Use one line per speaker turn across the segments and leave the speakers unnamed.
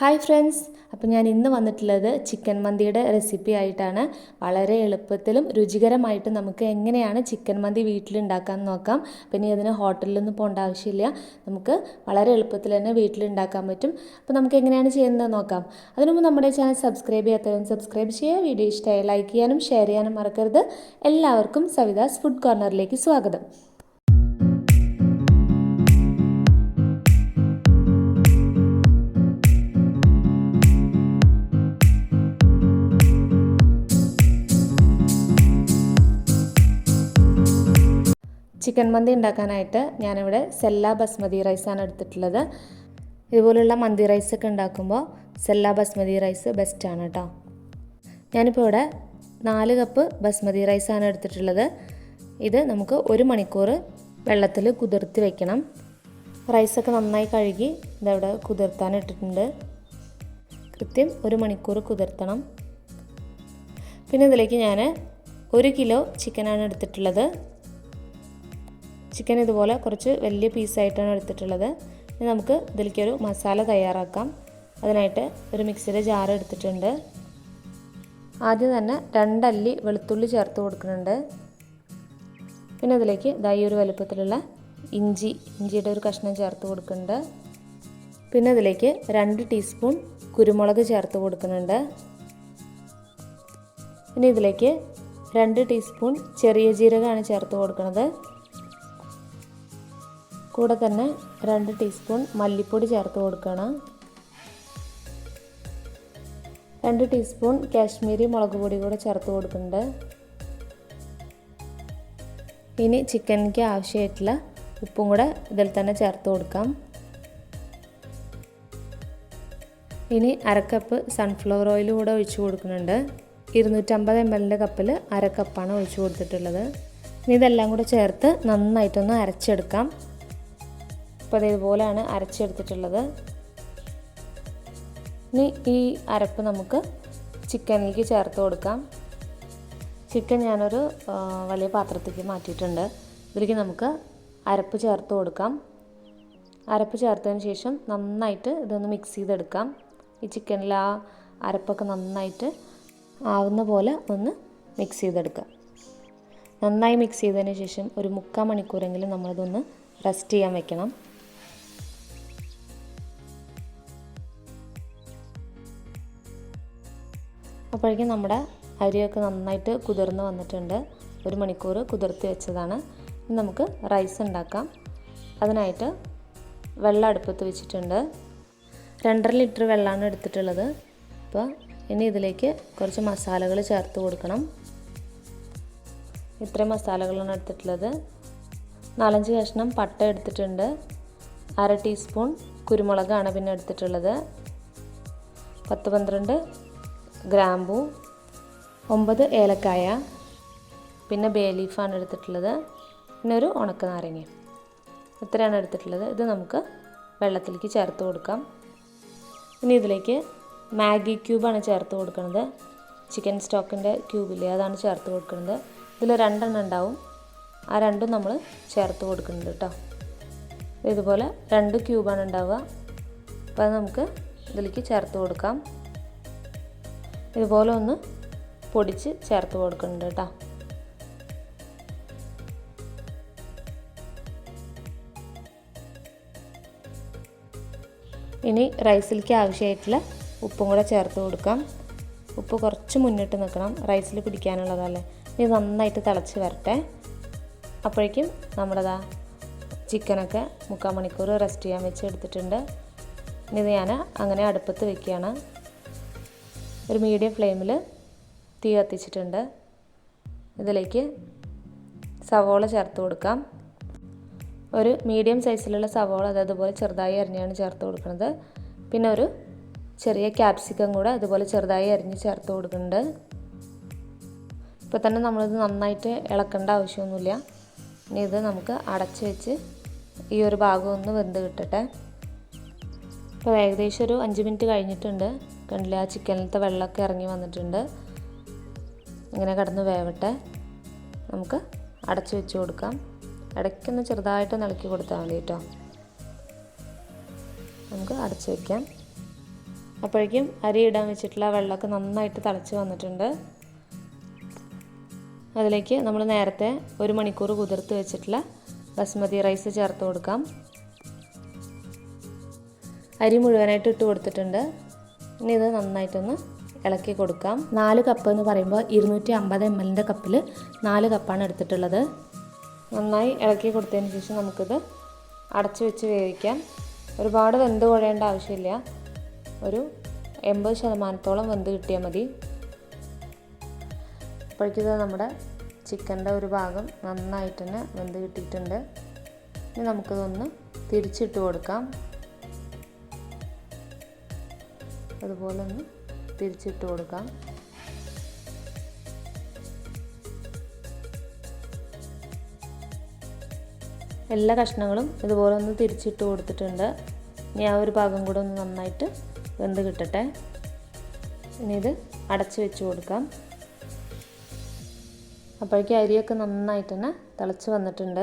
Hi friends. അപ്പോൾ ഞാൻ ഇന്ന് വന്നിട്ടുള്ളത് ചിക്കൻ മന്തിയുടെ റെസിപ്പി ആയിട്ടാണ്. വളരെ എളുപ്പത്തിലും രുചികരമായിട്ടും നമുക്ക് എങ്ങനെയാണ് ചിക്കൻ മന്തി വീട്ടിൽ ഉണ്ടാക്കാൻ നോക്കാം. പിന്നെ അതിന് ഹോട്ടലിലൊന്നും പോകേണ്ട ആവശ്യമില്ല. നമുക്ക് വളരെ എളുപ്പത്തിൽ തന്നെ വീട്ടിൽ ഉണ്ടാക്കാൻ പറ്റും. അപ്പോൾ നമുക്ക് എങ്ങനെയാണ് ചെയ്യുന്നത് നോക്കാം. അതിനുമുമ്പ് നമ്മുടെ ചാനൽ സബ്സ്ക്രൈബ് ചെയ്യാത്തവരും സബ്സ്ക്രൈബ് ചെയ്യുക. വീഡിയോ ഇഷ്ടമായി ലൈക്ക് ചെയ്യാനും ഷെയർ ചെയ്യാനും മറക്കരുത്. എല്ലാവർക്കും സവിതാസ് ഫുഡ് കോർണറിലേക്ക് സ്വാഗതം. ചിക്കൻ മന്തി ഉണ്ടാക്കാനായിട്ട് ഞാനിവിടെ സെല്ല ബസ്മതി റൈസാണ് എടുത്തിട്ടുള്ളത്. ഇതുപോലുള്ള മന്തി റൈസൊക്കെ ഉണ്ടാക്കുമ്പോൾ സെല്ല ബസ്മതി റൈസ് ബെസ്റ്റാണ് കേട്ടോ ഞാനിപ്പോൾ ഇവിടെ നാല് കപ്പ് ബസ്മതി റൈസാണ് എടുത്തിട്ടുള്ളത്. ഇത് നമുക്ക് ഒരു മണിക്കൂർ വെള്ളത്തിൽ കുതിർത്തി വെക്കണം. റൈസൊക്കെ നന്നായി കഴുകി ഇതവിടെ കുതിർത്താൻ ഇട്ടിട്ടുണ്ട്. കൃത്യം ഒരു മണിക്കൂർ കുതിർത്തണം. പിന്നെ ഇതിലേക്ക് ഞാൻ ഒരു കിലോ ചിക്കനാണ് എടുത്തിട്ടുള്ളത്. ചിക്കൻ ഇതുപോലെ കുറച്ച് വലിയ പീസായിട്ടാണ് എടുത്തിട്ടുള്ളത്. ഇനി നമുക്ക് ഇതിലേക്കൊരു മസാല തയ്യാറാക്കാം. അതിനായിട്ട് ഒരു മിക്സിയുടെ ജാർ എടുത്തിട്ടുണ്ട്. ആദ്യം തന്നെ രണ്ടല്ലി വെളുത്തുള്ളി ചേർത്ത് കൊടുക്കുന്നുണ്ട്. പിന്നെ അതിലേക്ക് ദൈ ഒരു വലുപ്പത്തിലുള്ള ഇഞ്ചി ഇഞ്ചിയുടെ ഒരു കഷ്ണം ചേർത്ത് കൊടുക്കുന്നുണ്ട്. പിന്നെ അതിലേക്ക് രണ്ട് ടീസ്പൂൺ കുരുമുളക് ചേർത്ത് കൊടുക്കുന്നുണ്ട്. പിന്നെ ഇതിലേക്ക് രണ്ട് ടീസ്പൂൺ ചെറിയ ജീരകമാണ് ചേർത്ത് കൊടുക്കുന്നത്. കൂടെ തന്നെ രണ്ട് ടീസ്പൂൺ മല്ലിപ്പൊടി ചേർത്ത് കൊടുക്കണം. രണ്ട് ടീസ്പൂൺ കാശ്മീരി മുളക് പൊടി കൂടെ ചേർത്ത് കൊടുക്കുന്നുണ്ട്. ഇനി ചിക്കനിക്ക് ആവശ്യമായിട്ടുള്ള ഉപ്പും കൂടെ ഇതിൽ തന്നെ ചേർത്ത് കൊടുക്കാം. ഇനി അരക്കപ്പ് സൺഫ്ലവർ ഓയിൽ കൂടെ ഒഴിച്ചു കൊടുക്കുന്നുണ്ട്. ഇരുന്നൂറ്റമ്പത് എം എല്ലിന്റെ കപ്പിൽ അരക്കപ്പാണ് ഒഴിച്ചു കൊടുത്തിട്ടുള്ളത്. ഇനി ഇതെല്ലാം കൂടെ ചേർത്ത് നന്നായിട്ടൊന്ന് അരച്ചെടുക്കാം. അപ്പോൾ ഇതുപോലെയാണ് അരച്ചെടുത്തിട്ടുള്ളത്. ഇനി ഈ അരപ്പ് നമുക്ക് ചിക്കനിലേക്ക് ചേർത്ത് കൊടുക്കാം. ചിക്കൻ ഞാനൊരു വലിയ പാത്രത്തേക്ക് മാറ്റിയിട്ടുണ്ട്. ഇതിലേക്ക് നമുക്ക് അരപ്പ് ചേർത്ത് കൊടുക്കാം. അരപ്പ് ചേർത്തതിന് ശേഷം നന്നായിട്ട് ഇതൊന്ന് മിക്സ് ചെയ്തെടുക്കാം. ഈ ചിക്കനിൽ ആ അരപ്പൊക്കെ നന്നായിട്ട് ആവുന്ന പോലെ ഒന്ന് മിക്സ് ചെയ്തെടുക്കാം. നന്നായി മിക്സ് ചെയ്തതിന് ശേഷം ഒരു മുക്കാൽ മണിക്കൂറെങ്കിലും നമ്മളിതൊന്ന് റെസ്റ്റ് ചെയ്യാൻ വെക്കണം. അപ്പോഴേക്കും നമ്മുടെ അരിയൊക്കെ നന്നായിട്ട് കുതിർന്ന് വന്നിട്ടുണ്ട്. ഒരു മണിക്കൂർ കുതിർത്ത് വെച്ചതാണ്. നമുക്ക് റൈസ് ഉണ്ടാക്കാം. അതിനായിട്ട് വെള്ളം അടുപ്പത്ത് വെച്ചിട്ടുണ്ട്. രണ്ടര ലിറ്റർ വെള്ളമാണ് എടുത്തിട്ടുള്ളത്. അപ്പോൾ ഇനി ഇതിലേക്ക് കുറച്ച് മസാലകൾ ചേർത്ത് കൊടുക്കണം. ഇത്രയും മസാലകളാണ് എടുത്തിട്ടുള്ളത്. നാലഞ്ച് കഷ്ണം പട്ട എടുത്തിട്ടുണ്ട്. അര ടീസ്പൂൺ കുരുമുളകാണ് പിന്നെ എടുത്തിട്ടുള്ളത്. പത്ത് പന്ത്രണ്ട് ഗ്രാമ്പു ഒമ്പത് ഏലക്കായ പിന്നെ ബേ ലീഫാണ് എടുത്തിട്ടുള്ളത്. പിന്നെ ഒരു ഉണക്ക നാരങ്ങ. ഇത്രയാണ് എടുത്തിട്ടുള്ളത്. ഇത് നമുക്ക് വെള്ളത്തിലേക്ക് ചേർത്ത് കൊടുക്കാം. ഇനി ഇതിലേക്ക് മാഗി ക്യൂബാണ് ചേർത്ത് കൊടുക്കുന്നത് ചിക്കൻ സ്റ്റോക്കിന്റെ ക്യൂബില്ലേ അതാണ് ചേർത്ത് കൊടുക്കുന്നത് ഇതിൽ രണ്ടെണ്ണം ഉണ്ടാവും. ആ രണ്ടും നമ്മൾ ചേർത്ത് കൊടുക്കുന്നുണ്ട് കേട്ടോ. ഇതുപോലെ രണ്ട് ക്യൂബാണ് ഉണ്ടാവുക. അപ്പോൾ അത് നമുക്ക് ഇതിലേക്ക് ചേർത്ത് കൊടുക്കാം. ഇതുപോലെ ഒന്ന് പൊടിച്ച് ചേർത്ത് കൊടുക്കുന്നുണ്ട് കേട്ടോ. ഇനി റൈസിലേക്ക് ആവശ്യമായിട്ടുള്ള ഉപ്പും കൂടെ ചേർത്ത് കൊടുക്കാം. ഉപ്പ് കുറച്ച് മുന്നിട്ട് നിൽക്കണം. റൈസിൽ പിടിക്കാനുള്ളതല്ലേ. ഇനി നന്നായിട്ട് തിളച്ച് വരട്ടെ. അപ്പോഴേക്കും നമ്മുടേതാ ചിക്കനൊക്കെ മുക്കാൽ മണിക്കൂർ റെസ്റ്റ് ചെയ്യാൻ വെച്ച് എടുത്തിട്ടുണ്ട്. ഇനി ഞാൻ അങ്ങനെ അടുപ്പത്ത് വെക്കുകയാണ്. ഒരു മീഡിയം ഫ്ലെയിമിൽ തീ കത്തിച്ചിട്ടുണ്ട്. ഇതിലേക്ക് സവോള ചേർത്ത് കൊടുക്കാം. ഒരു മീഡിയം സൈസിലുള്ള സവോള അതതുപോലെ ചെറുതായി അരിഞ്ഞാണ് ചേർത്ത് കൊടുക്കുന്നത്. പിന്നെ ഒരു ചെറിയ ക്യാപ്സിക്കം കൂടെ അതുപോലെ ചെറുതായി അരിഞ്ഞ് ചേർത്ത് കൊടുക്കുന്നുണ്ട്. ഇപ്പോൾ തന്നെ നമ്മളിത് നന്നായിട്ട് ഇളക്കേണ്ട ആവശ്യമൊന്നുമില്ല. ഇനി ഇത് നമുക്ക് അടച്ച് വെച്ച് ഈ ഒരു ഭാഗം ഒന്ന് വെന്ത് കിട്ടട്ടെ. ഇപ്പോൾ ഏകദേശം ഒരു അഞ്ച് മിനിറ്റ് കഴിഞ്ഞിട്ടുണ്ട്. കണ്ടില്ല? ആ ചിക്കനിലത്തെ വെള്ളമൊക്കെ ഇറങ്ങി വന്നിട്ടുണ്ട്. ഇങ്ങനെ കിടന്ന് വേവട്ടെ. നമുക്ക് അടച്ചു വെച്ച് കൊടുക്കാം. ഇടയ്ക്കൊന്ന് ചെറുതായിട്ട് ഇളക്കി കൊടുത്താൽ മതി കേട്ടോ. നമുക്ക് അടച്ചു വയ്ക്കാം അപ്പോഴേക്കും അരി ഇടാൻ വെച്ചിട്ടുള്ള വെള്ളമൊക്കെ നന്നായിട്ട് തിളച്ച് വന്നിട്ടുണ്ട്. അതിലേക്ക് നമ്മൾ നേരത്തെ ഒരു മണിക്കൂർ കുതിർത്ത് വെച്ചിട്ടുള്ള ബസ്മതി റൈസ് ചേർത്ത് കൊടുക്കാം. അരി മുഴുവനായിട്ട് ഇട്ട് കൊടുത്തിട്ടുണ്ട്. ഇനി ഇത് നന്നായിട്ടൊന്ന് ഇളക്കി കൊടുക്കാം. നാല് കപ്പ് എന്ന് പറയുമ്പോൾ ഇരുന്നൂറ്റി അമ്പത് എം എല്ലിന്റെ കപ്പിൽ നാല് കപ്പാണ് എടുത്തിട്ടുള്ളത്. നന്നായി ഇളക്കി കൊടുത്തതിന് ശേഷം നമുക്കിത് അടച്ചു വെച്ച് വേവിക്കാം. ഒരുപാട് വെന്ത് കുഴയേണ്ട ആവശ്യമില്ല. ഒരു എൺപത് ശതമാനത്തോളം വെന്ത് കിട്ടിയാൽ മതി. അപ്പോഴേക്കിത് നമ്മുടെ ചിക്കന്റെ ഒരു ഭാഗം നന്നായിട്ട് തന്നെ വെന്ത് കിട്ടിയിട്ടുണ്ട്. ഇനി നമുക്കിതൊന്ന് തിരിച്ചിട്ട് കൊടുക്കാം. അതുപോലെ ഒന്ന് തിരിച്ചിട്ട് കൊടുക്കാം. എല്ലാ കഷ്ണങ്ങളും ഇതുപോലെ ഒന്ന് തിരിച്ചിട്ട് കൊടുത്തിട്ടുണ്ട്. ഇനി ആ ഒരു ഭാഗം കൂടെ ഒന്ന് നന്നായിട്ട് വെന്ത് കിട്ടട്ടെ. ഇനി ഇത് അടച്ച് വെച്ച് കൊടുക്കാം. അപ്പോഴേക്കും അരിയൊക്കെ നന്നായിട്ട് തന്നെ തിളച്ച് വന്നിട്ടുണ്ട്.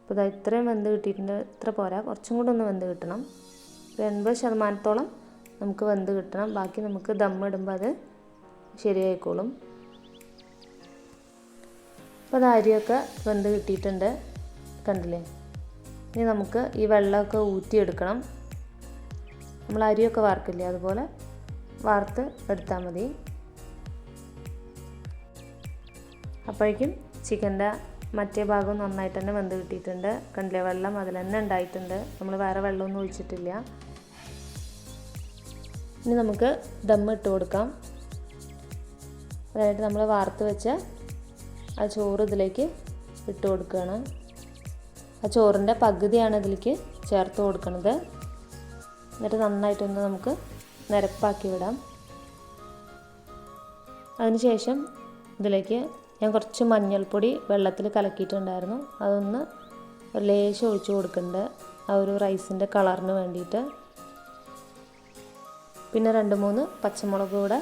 അപ്പോൾ ഇതാ ഇത്രയും വെന്ത് കിട്ടിയിട്ടുണ്ട്. ഇത്ര പോരാ. കുറച്ചും കൂടെ ഒന്ന് വെന്ത് കിട്ടണം. ഒരു എൺപത് ശതമാനത്തോളം നമുക്ക് വെന്ത് കിട്ടണം. ബാക്കി നമുക്ക് ദമ്മിടുമ്പോൾ അത് ശരിയായിക്കോളും. അപ്പോൾ അത് അരിയൊക്കെ വെന്ത് കിട്ടിയിട്ടുണ്ട് കണ്ടില്ലേ? ഇനി നമുക്ക് ഈ വെള്ളമൊക്കെ ഊറ്റിയെടുക്കണം. നമ്മൾ അരിയൊക്കെ വാർക്കില്ലേ? അതുപോലെ വാർത്ത് എടുത്താൽ മതി. അപ്പോഴേക്കും ചിക്കന്റെ മറ്റേ ഭാഗം നന്നായിട്ട് തന്നെ വെന്ത് കിട്ടിയിട്ടുണ്ട്. കണ്ടില്ലേ? വെള്ളം അതിൽ തന്നെ ഉണ്ടായിട്ടുണ്ട്. നമ്മൾ വേറെ വെള്ളമൊന്നും ഒഴിച്ചിട്ടില്ല. ഇനി നമുക്ക് ദം ഇട്ട് കൊടുക്കാം. അതായത് നമ്മൾ വാർത്ത് വെച്ച ആ ചോറ് ഇതിലേക്ക് ഇട്ട് കൊടുക്കുകയാണ്. ആ ചോറിന്റെ പകുതിയാണ് ഇതിലേക്ക് ചേർത്ത് കൊടുക്കുന്നത് എന്നിട്ട് നന്നായിട്ടൊന്ന് നമുക്ക് നിരപ്പാക്കി വിടാം. അതിനുശേഷം ഇതിലേക്ക് ഞാൻ കുറച്ച് മഞ്ഞൾപ്പൊടി വെള്ളത്തിൽ കലക്കിയിട്ടുണ്ടായിരുന്നു. അതൊന്ന് ലേശം ഒഴിച്ചു കൊടുക്കുന്നുണ്ട് ആ ഒരു റൈസിന്റെ കളറിന് വേണ്ടിയിട്ട്. പിന്നെ രണ്ട് മൂന്ന് പച്ചമുളക് കൂടെ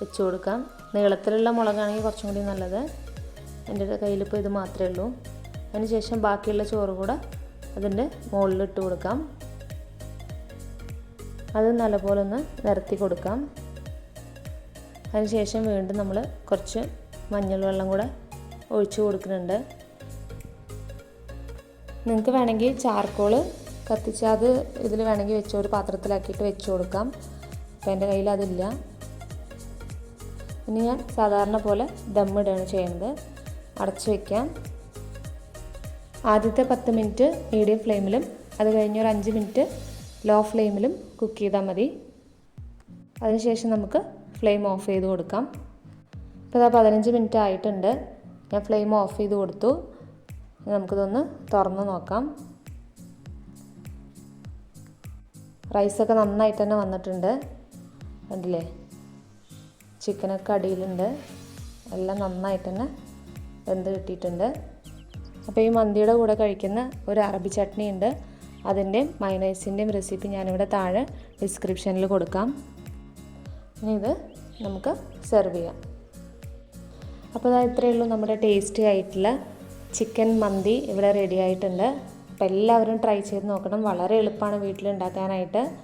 വെച്ച് കൊടുക്കാം. നീളത്തിലുള്ള മുളകാണെങ്കിൽ കുറച്ചും കൂടി നല്ലത്. എന്റെ കയ്യിലിപ്പോൾ ഇത് മാത്രമേ ഉള്ളൂ. അതിന് ശേഷം ബാക്കിയുള്ള ചോറ് കൂടെ അതിന്റെ മുകളിലിട്ട് കൊടുക്കാം. അത് നല്ലപോലെ ഒന്ന് നിരത്തി കൊടുക്കാം. അതിനുശേഷം വീണ്ടും നമ്മൾ കുറച്ച് മഞ്ഞൾ വെള്ളം കൂടെ ഒഴിച്ചു കൊടുക്കുന്നുണ്ട്. നിങ്ങൾക്ക് വേണമെങ്കിൽ ചാർക്കോൾ കത്തിച്ച് അത് ഇതിൽ വേണമെങ്കിൽ വെച്ച് ഒരു പാത്രത്തിലാക്കിയിട്ട് വെച്ച് കൊടുക്കാം. അപ്പോൾ എന്റെ കയ്യിൽ അതില്ല. ഇനി ഞാൻ സാധാരണ പോലെ ദമ്മിടുകയാണ് ചെയ്യുന്നത്. അടച്ചു വയ്ക്കാം ആദ്യത്തെ പത്ത് മിനിറ്റ് മീഡിയം ഫ്ലെയിമിലും അത് കഴിഞ്ഞ് ഒരു അഞ്ച് മിനിറ്റ് ലോ ഫ്ലെയിമിലും കുക്ക് ചെയ്താൽ മതി അതിനുശേഷം നമുക്ക് ഫ്ലെയിം ഓഫ് ചെയ്ത് കൊടുക്കാം. ഇപ്പോൾ ഇതാ പതിനഞ്ച് മിനിറ്റ് ആയിട്ടുണ്ട്. ഞാൻ ഫ്ലെയിം ഓഫ് ചെയ്ത് കൊടുത്തു. നമുക്കിതൊന്ന് തുറന്ന് നോക്കാം. റൈസൊക്കെ നന്നായിട്ട് തന്നെ വന്നിട്ടുണ്ട്. കണ്ടില്ലേ? ചിക്കനൊക്കെ അടിയിലുണ്ട്. എല്ലാം നന്നായിട്ട് തന്നെ വെന്ത് കിട്ടിയിട്ടുണ്ട്. അപ്പോൾ ഈ മന്തിയുടെ കൂടെ കഴിക്കുന്ന ഒരു അറബി ചട്നി ഉണ്ട്. അതിന്റെയും മൈനൈസിന്റെയും റെസിപ്പി ഞാനിവിടെ താഴെ ഡിസ്ക്രിപ്ഷനിൽ കൊടുക്കാം. ഇനി ഇത് നമുക്ക് സെർവ് ചെയ്യാം. അപ്പോൾ അതാ ഇത്രയേ ഉള്ളൂ നമ്മുടെ ടേസ്റ്റി ആയിട്ടുള്ള ചിക്കൻ മന്തി ഇവിടെ റെഡി ആയിട്ടുണ്ട്. അപ്പോൾ എല്ലാവരും ട്രൈ ചെയ്ത് നോക്കണം. വളരെ എളുപ്പമാണ് വീട്ടിലുണ്ടാക്കാനായിട്ട്